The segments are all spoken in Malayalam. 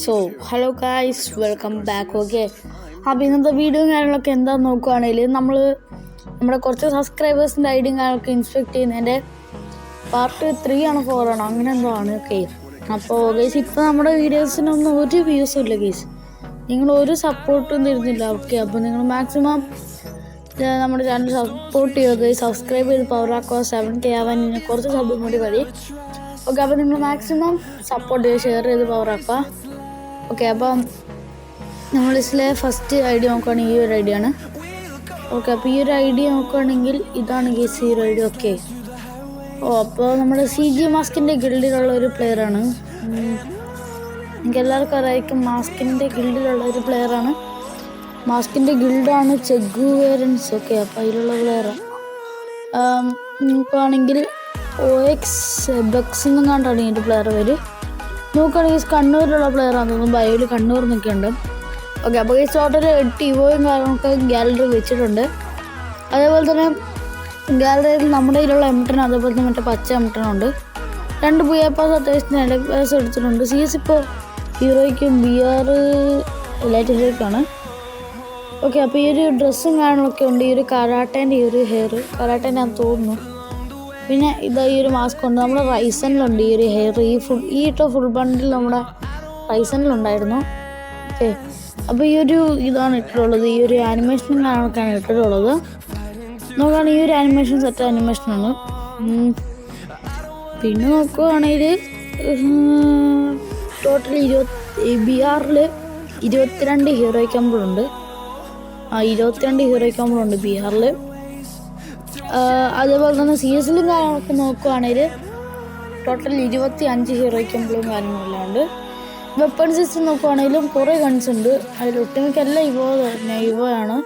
So hello guys welcome back okay അപ്പോൾ ഇന്നത്തെ വീഡിയോ കാര്യങ്ങളൊക്കെ എന്താണെന്ന് നോക്കുകയാണെങ്കിൽ നമ്മൾ നമ്മുടെ കുറച്ച് സബ്സ്ക്രൈബേഴ്സിന്റെ ഐഡിയും കാര്യങ്ങളൊക്കെ ഇൻസ്പെക്ട് ചെയ്യുന്നതിന്റെ പാർട്ട് ത്രീ ആണ് ഫോർ ആണ് അങ്ങനെ എന്തോ ആണ് ഓക്കെ അപ്പോൾ ഗൈസ് ഇപ്പോൾ നമ്മുടെ വീഡിയോസിനൊന്നും ഒരു വ്യൂസും ഇല്ല ഗൈസ് നിങ്ങൾ ഒരു സപ്പോർട്ടും തരുന്നില്ല ഓക്കെ അപ്പോൾ നിങ്ങൾ മാക്സിമം നമ്മുടെ ചാനൽ സപ്പോർട്ട് ചെയ്യുക സബ്സ്ക്രൈബ് ചെയ്ത് പവർ ആക്കുക സെവൻ കെ ആവാൻ കുറച്ച് സബ് കൂടി മതി. ഓക്കെ അപ്പോൾ നിങ്ങൾ മാക്സിമം സപ്പോർട്ട് ചെയ്യുക ഷെയർ ചെയ്ത് പവറാക്കുക ഓക്കെ അപ്പം നമ്മൾ ഇസിലെ ഫസ്റ്റ് ഐ ഡി നോക്കുകയാണെങ്കിൽ ഈ ഒരു ഐ ആണ്. ഓക്കെ അപ്പോൾ ഈ ഒരു ഐ ഡി നോക്കുകയാണെങ്കിൽ ഇതാണ് ഗേസ് ഈ ഒരു ഐ ഡി ഓക്കെ ഓ അപ്പോൾ നമ്മുടെ സി ജി മാസ്കിന്റെ ഗിൽഡിലുള്ള ഒരു പ്ലെയറാണ് എനിക്ക് എല്ലാവർക്കും അറിയായിരിക്കും മാസ്കിന്റെ ഗിൽഡിലുള്ള ഒരു പ്ലെയറാണ് മാസ്കിന്റെ ഗിൽഡാണ് ചെഗുവേരൻസ് ഓക്കെ അപ്പോൾ അതിലുള്ള പ്ലെയറാണ് നോക്കുകയാണെങ്കിൽ ഒ എക്സ് ബക്സ് എന്നും കണ്ടാണ് ഇതിന്റെ പ്ലെയർ പേര്. നോക്കുകയാണെങ്കിൽ കണ്ണൂരിലുള്ള പ്ലെയറാണ് തോന്നുന്നു ബയോയിൽ കണ്ണൂർ നിൽക്കുന്നുണ്ട്. ഓക്കെ അപ്പോൾ ഈ ടോട്ടൽ എട്ട് ഇവോയും കാര്യങ്ങളൊക്കെ ഗാലറി വെച്ചിട്ടുണ്ട്. അതേപോലെ തന്നെ ഗാലറിയിൽ നമ്മുടെ കയ്യിലുള്ള എംട്ടൺ അതേപോലെ തന്നെ മറ്റേ പച്ച എംട്ടണുണ്ട് രണ്ട് ബി എ പാസ് അത്യാവശ്യം പാസ് എടുത്തിട്ടുണ്ട്. സി എസ് ഇപ്പോൾ ഹീറോയ്ക്കും ബി ആർ ലൈറ്റിലേക്കാണ് ഓക്കെ അപ്പോൾ ഈ ഒരു ഡ്രസ്സും കാര്യങ്ങളൊക്കെ ഉണ്ട്. ഈ ഒരു കരാട്ടേന്റെ ഈ ഒരു ഹെയർ കരാട്ടേന്റെ ഞാൻ തോന്നുന്നു. പിന്നെ ഇതാ ഈ ഒരു മാസ്ക് ഉണ്ട്. നമ്മുടെ റൈസനിലുണ്ട് ഈ ഒരു ഹെയർ ഈ ഫുൾ ഈ ഇട്ട ഫുൾ ബണ്ടിൽ നമ്മുടെ റൈസനിലുണ്ടായിരുന്നു ഓക്കെ അപ്പോൾ ഈ ഒരു ഇതാണ് ഇട്ടിട്ടുള്ളത്. ഈ ഒരു ആനിമേഷൻ കണക്കാണ് ഇട്ടിട്ടുള്ളത്. നോക്കുകയാണ് ഈ ഒരു ആനിമേഷൻ സെറ്റ് ആനിമേഷനാണ്. പിന്നെ നോക്കുകയാണെങ്കിൽ ടോട്ടൽ ഇരുപത്തി ബി ആറിൽ ഇരുപത്തിരണ്ട് ഹീറോ ആ ഇരുപത്തിരണ്ട് ഹീറോ ക്യാമ്പുകളുണ്ട് ബി ആറിൽ അതേപോലെ തന്നെ സി എസിലും കാര്യങ്ങളൊക്കെ നോക്കുകയാണെങ്കിൽ ടോട്ടൽ ഇരുപത്തി അഞ്ച് ഹീറോ കാര്യങ്ങളില്ലാണ്ട് വെപ്പൺ സിസ്റ്റം നോക്കുവാണെങ്കിലും കുറേ ഗൺസ് ഉണ്ട്. അതിൽ ഒട്ടുമിക്ക എല്ലാം ഇവോ തന്നെ. ഇവോ ആണ്.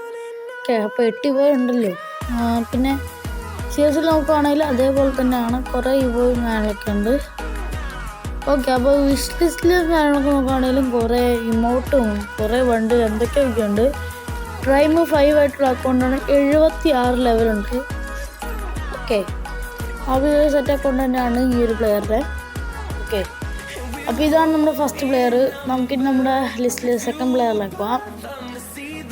അപ്പോൾ എട്ട് ഇവോ ഉണ്ടല്ലോ. പിന്നെ സി എസിൽ നോക്കുവാണെങ്കിൽ അതേപോലെ തന്നെയാണ്. കുറേ ഇവോയും കാര്യങ്ങളൊക്കെ ഉണ്ട്. ഓക്കെ അപ്പോൾ വിഷ് ലിസ്റ്റിൽ കാര്യങ്ങളൊക്കെ നോക്കുകയാണെങ്കിലും കുറേ ഇമോട്ടും കുറേ വണ്ട് എന്തൊക്കെയൊക്കെ ഉണ്ട് പ്രൈം ഫൈവ് ആയിട്ടുള്ള അക്കൗണ്ടാണ് എഴുപത്തി ആറ് ലെവലുണ്ട് ഓക്കെ ആ സെറ്റ് അക്കൗണ്ട് തന്നെയാണ് ഈ ഒരു പ്ലെയറുടെ ഓക്കെ അപ്പോൾ ഇതാണ് നമ്മുടെ ഫസ്റ്റ് പ്ലെയർ നമുക്കിനി നമ്മുടെ ലിസ്റ്റിൽ സെക്കൻഡ് പ്ലെയറിലേക്ക് പോവാം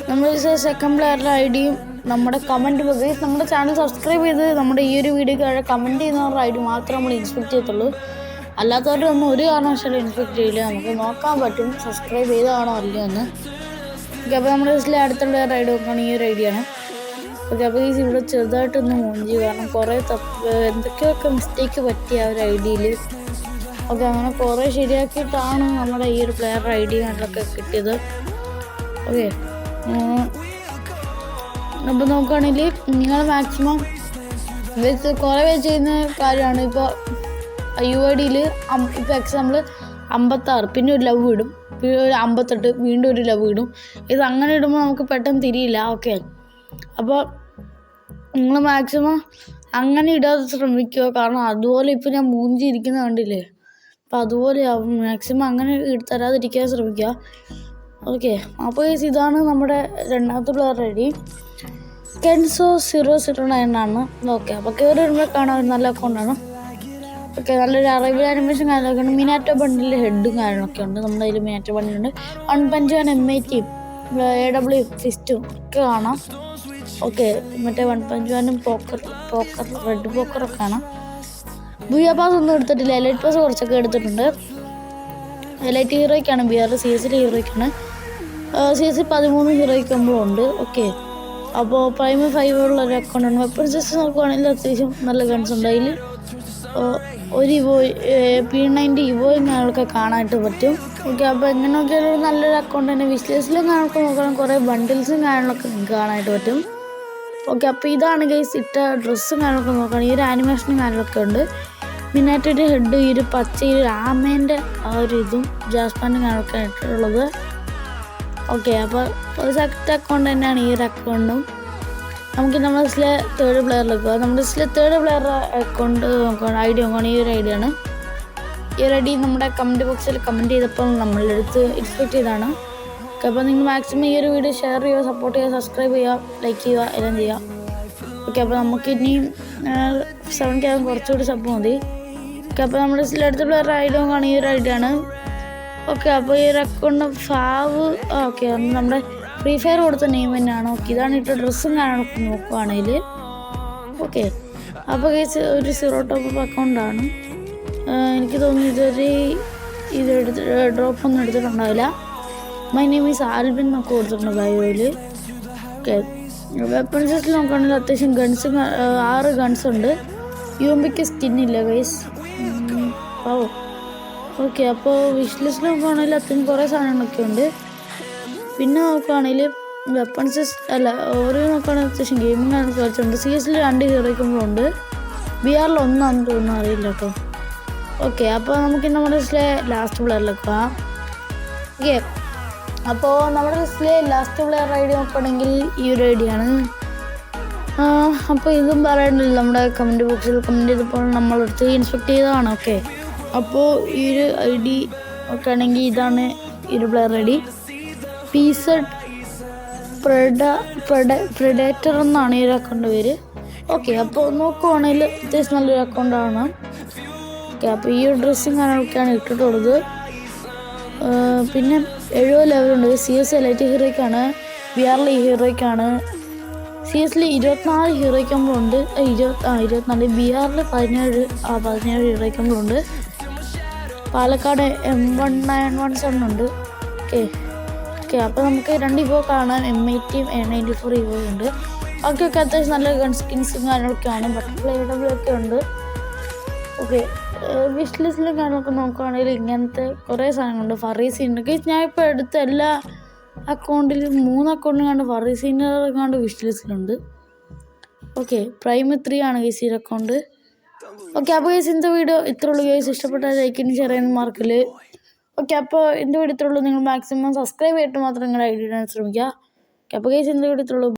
നമ്മൾ സെക്കൻഡ് പ്ലെയറുടെ ഐ ഡിയും നമ്മുടെ കമന്റ് ബോക്സിൽ നമ്മുടെ ചാനൽ സബ്സ്ക്രൈബ് ചെയ്ത് നമ്മുടെ ഈ ഒരു വീഡിയോ താഴെ കമന്റ് ചെയ്യുന്നവരുടെ ഐ ഡി മാത്രമേ നമ്മൾ ഇൻസ്പെക്ട് ചെയ്യത്തുള്ളൂ. അല്ലാത്തവരൊന്നും ഒരു കാരണവശാലും ഇൻസ്പെക്ട് ചെയ്യില്ല. നമുക്ക് നോക്കാൻ പറ്റും. സബ്സ്ക്രൈബ് ചെയ്തതാണോ അല്ലയോ എന്ന്. ഓക്കെ അപ്പോൾ നമ്മുടെ ലിസ്റ്റിലെ അടുത്തുള്ള റൈഡ് നോക്കുകയാണെങ്കിൽ ഈ ഒരു ഐഡിയ ആണ്. ഓക്കെ അപ്പോൾ ഈ ഇവിടെ ചെറുതായിട്ടൊന്ന് മൂഞ്ചി. കാരണം കുറേ തപ്പ് എന്തൊക്കെയൊക്കെ മിസ്റ്റേക്ക് പറ്റിയ ആ ഒരു ഐ ഡിയിൽ ഓക്കെ അങ്ങനെ കുറേ ശരിയാക്കിയിട്ടാണ് നമ്മുടെ ഈ ഒരു പ്ലെയർ ഐ ഡി കണ്ടൊക്കെ കിട്ടിയത്. ഓക്കെ അപ്പോൾ നോക്കുകയാണെങ്കിൽ നിങ്ങൾ മാക്സിമം വെച്ച് കുറേ പേര് ചെയ്യുന്ന കാര്യമാണ്. ഇപ്പോൾ യു ഐ ഡിയിൽ ഇപ്പോൾ എക്സാമ്പിൾ അമ്പത്താറ് പിന്നെ ഒരു ലവ് ഇടും. ഒരു അമ്പത്തെട്ട് വീണ്ടും ഒരു ലവ് ഇടും. ഇത് അങ്ങനെ ഇടുമ്പോൾ നമുക്ക് പെട്ടെന്ന് തിരിയില്ല. ഓക്കെ. അപ്പോൾ നിങ്ങൾ മാക്സിമം അങ്ങനെ ഇടാതെ ശ്രമിക്കുക. കാരണം അതുപോലെ ഇപ്പോൾ ഞാൻ മൂഞ്ചി ഇരിക്കുന്ന കണ്ടില്ലേ? അപ്പോൾ അതുപോലെ മാക്സിമം അങ്ങനെ തരാതിരിക്കാൻ ശ്രമിക്കുക. ഓക്കെ അപ്പോൾ guys, ഇതാണ് നമ്മുടെ രണ്ടാമത്തെ player ready Kenzo zero zero nine ആണ്. ഓക്കെ അപ്പോൾ കയറി വരുമ്പോൾ കാണാൻ ഒരു നല്ല അക്കൗണ്ടാണ് ഓക്കെ നല്ലൊരു അറൈവൽ ആനിമേഷൻ കാര്യങ്ങളൊക്കെ ഉണ്ട്. മിനാറ്റോ ബണ്ടിൽ ഹെഡും കാര്യങ്ങളൊക്കെ ഉണ്ട്. നമ്മുടെ കയ്യിൽ Minato ബണ്ടിലുണ്ട് one punch one M I ടിയും എ ഡബ്ല്യു ഫിസ്റ്റും ഒക്കെ കാണാം. ഓക്കെ മറ്റേ വൺ പഞ്ച് വാനും പോക്കർ പോക്കർ റെഡ് പോക്കറൊക്കെ കാണാം. ബുയ പാസ് ഒന്നും എടുത്തിട്ടില്ല. എലൈറ്റ് പാസ് കുറച്ചൊക്കെ എടുത്തിട്ടുണ്ട്. എലൈറ്റ് ഹീറോയ്ക്കാണ് ബി ആർ സി എസിലെ ഹീറോയ്ക്കാണ് സി എസ് പതിമൂന്ന് ഹീറോയ്ക്ക് ഉണ്ട്. ഓക്കെ അപ്പോൾ പ്രൈം ഫൈവ് ഉള്ള ഒരു അക്കൗണ്ട് ഉണ്ട് വെപ്പൺ സിസ്റ്റം നോക്കുവാണെങ്കിൽ അത്യാവശ്യം നല്ല ഗൺസ് ഉണ്ട്. അതിൽ ഒരു ഇവോ പി നയന്റി ഇവോയും ഞങ്ങൾക്ക് കാണാനായിട്ട് പറ്റും. ഓക്കെ അപ്പോൾ എങ്ങനെയൊക്കെ ഒരു നല്ലൊരു അക്കൗണ്ട് തന്നെ വിശ്ലേഷിലും ആൾക്ക് നോക്കണം. കുറേ ബണ്ടിൽസും കാര്യങ്ങളൊക്കെ കാണാനായിട്ട് പറ്റും. ഓക്കെ അപ്പോൾ ഇതാണ് ഗൈസ് ഇട്ട ഡ്രസ്സും കാര്യങ്ങളൊക്കെ നോക്കണം. ഈ ഒരു ആനിമേഷനും കാര്യങ്ങളൊക്കെ ഉണ്ട്. മിനാറ്റൊരു ഹെഡ് ഈ ഒരു പച്ച ഈ ഒരു ആമേന്റെ ആ ഒരു ഇതും ജാസ്പാന്റെ കാര്യങ്ങളൊക്കെ ആയിട്ടുള്ളത് ഓക്കെ അപ്പോൾ ഒരു സെക്ട് അക്കൗണ്ട് തന്നെയാണ് ഈ ഒരു അക്കൗണ്ടും നമുക്ക് നമ്മുടെ ലിസ്റ്റിലെ തേർഡ് പ്ലെയറിലേക്ക് പോകാം. നമ്മുടെ ലിസ്റ്റിലെ തേർഡ് പ്ലെയർ അക്കൗണ്ട് നോക്കുകയാണ് ഐ ഡി നോക്കുകയാണ് ഈ ഒരു ഐ ആണ്. ഈ ഒരു ഐ ഡി നമ്മുടെ കമന്റ് ബോക്സിൽ കമന്റ് ചെയ്തപ്പോൾ നമ്മളുടെ അടുത്ത് എക്സ്പെക്ട് ചെയ്താണ് അപ്പോൾ നിങ്ങൾ മാക്സിമം ഈ ഒരു വീഡിയോ ഷെയർ ചെയ്യുക സപ്പോർട്ട് ചെയ്യുക സബ്സ്ക്രൈബ് ചെയ്യുക ലൈക്ക് ചെയ്യുക എല്ലാം ചെയ്യുക. ഓക്കെ അപ്പോൾ നമുക്ക് ഇനിയും സെവൻ കെ കുറച്ചുകൂടി സബ് മതി. ഓക്കെ അപ്പോൾ നമ്മുടെ അടുത്ത പ്ലെയർ ഐ ഡി നോക്കുകയാണ് ഈ ഒരു ഐ ആണ്. ഓക്കെ അപ്പോൾ ഈ ഒരു അക്കൗണ്ട് ഫാവ് ഓക്കെ നമ്മുടെ ഫ്രീ ഫയർ കൊടുത്ത നെയിം തന്നെയാണ്? ഓക്കെ ഇതാണ് ഇട്ട ഡ്രസ്സും കാര്യങ്ങളൊക്കെ നോക്കുവാണെങ്കിൽ ഓക്കെ അപ്പോൾ കേസ് ഒരു സീറോ ടോപ്പ് അക്കൗണ്ടാണ് എനിക്ക് തോന്നുന്നു ഇതൊരു ഇത് എടുത്ത് ഡ്രോപ്പ് ഒന്നും എടുത്തിട്ടുണ്ടാവില്ല. മൈ നെയിം ഈസ് ആൽബിൻ എന്നൊക്കെ കൊടുത്തിട്ടുണ്ട് ബയോയിൽ ഓക്കെ വെപ്പൺസ് നോക്കുകയാണെങ്കിൽ അത്യാവശ്യം ഗൺസ് ആറ് ഗൺസ് ഉണ്ട്. യു എം പിക്ക് സ്കിന്നില്ല ഗൈസ് ഓ ഓക്കെ അപ്പോൾ വിഷ് ലിസ്റ്റിൽ നോക്കുകയാണെങ്കിൽ അത്യാവശ്യം കുറേ സാധനങ്ങളൊക്കെ ഉണ്ട്. പിന്നെ നോക്കുകയാണെങ്കിൽ വെപ്പൺസ് അല്ല ഓരോ നോക്കുകയാണെങ്കിൽ അത്യാവശ്യം ഗെയിമിംഗ് ആണ് കളിച്ചിട്ടുണ്ട് സി എസിൽ രണ്ട് ഹീറോയ്ക്കുമ്പോഴുണ്ട് ബി ആറിൽ ഒന്നാണെന്ന് തോന്നുന്നു അറിയില്ല കേട്ടോ ഓക്കെ അപ്പോൾ നമുക്ക് നമ്മുടെ ലിസ്റ്റിലെ ലാസ്റ്റ് പ്ലെയറിലേക്ക് പോകാം ഓക്കെ അപ്പോൾ നമ്മുടെ ലിസ്റ്റിലെ ലാസ്റ്റ് പ്ലെയർ ഐ ഡി നോക്കുകയാണെങ്കിൽ ഈ ഒരു ഐ ഡിയാണ് അപ്പോൾ ഇതും പറയണില്ല നമ്മുടെ കമന്റ് ബോക്സിൽ കമന്റ് ചെയ്തപ്പോൾ നമ്മളെടുത്ത് ഇൻസ്പെക്ട് ചെയ്തതാണ്. ഓക്കെ അപ്പോൾ ഈ ഒരു ഐ ഡി നോക്കുകയാണെങ്കിൽ ഇതാണ് ഈ ഒരു പ്ലെയർ ഐ ഡി. പീസഡ് പ്രഡ പ്രഡ പ്രഡേറ്റർ എന്നാണ് ഈ ഒരു അക്കൗണ്ട് പേര്. ഓക്കെ അപ്പോൾ നോക്കുവാണെങ്കിൽ അത്യാവശ്യം നല്ലൊരു അക്കൗണ്ടാണ് ഓക്കെ അപ്പോൾ ഈ ഒരു ഡ്രസ്സും കാര്യങ്ങളൊക്കെയാണ് ഇട്ടിട്ടുള്ളത്. പിന്നെ എഴുപത് ലെവലുണ്ട് സി എസ് എലൈറ്റ് ഹീറോയ്ക്കാണ് ബി ആർ ലി ഹീറോയ്ക്കാണ് സി എസിൽ ഇരുപത്തിനാല് ഹീറോയ്ക്കുമ്പോഴുണ്ട് ഇരുപത്തി ആ ഇരുപത്തിനാല്. ബി ആറിൽ പതിനേഴ് ആ പതിനേഴ് ഹീറോയ്ക്കുമ്പോഴുണ്ട് Palakkad M one nine one seven ഉണ്ട്. ഓക്കെ ഓക്കെ അപ്പോൾ നമുക്ക് രണ്ട് ഇവോ കാണാം. എം എയ്റ്റിയും എ നയന്റി ഫോർ ഇവോ ഉണ്ട്. ഓക്കെ ഓക്കെ അത്യാവശ്യം നല്ല ഗൺ സ്കിൻസും കാര്യങ്ങളൊക്കെയാണ് ബട്ടർഫ്ലൈ ഡബിൾ ഒക്കെ ഉണ്ട്. ഓക്കെ വിഷ് കാര്യങ്ങളൊക്കെ നോക്കുകയാണെങ്കിൽ ഇങ്ങനത്തെ കുറേ സാധനങ്ങളുണ്ട്. ഫറീസി ഉണ്ട് ഗൈസ് ഞാൻ ഇപ്പോൾ എടുത്ത എല്ലാ അക്കൗണ്ടിലും മൂന്ന് അക്കൗണ്ടിലും കണ്ട് ഫറീസിന്റെ കണ്ട് വിഷ് ഓക്കെ പ്രൈം ത്രീ ആണ് ഗൈസ് ഈ അക്കൗണ്ട് ഓക്കെ അപ്പോൾ ഗൈസ് ഇന്നത്തെ വീഡിയോ ഇത്ര ഉള്ളൂ. ഗൈസ് ഇഷ്ടപ്പെട്ടാൽ ലൈക്കിന് ചെയ്യാൻ മാർക്കിൽ ഓക്കെ അപ്പോൾ എന്റെ വീഡിയോ നിങ്ങൾ മാക്സിമം സബ്സ്ക്രൈബ് ചെയ്തിട്ട് മാത്രം നിങ്ങളുടെ ഐ ഡി ഇടാൻ ശ്രമിക്കുക. ഓക്കെ അപ്പോൾ ഗൈസ് എന്റെ വീഡിയോ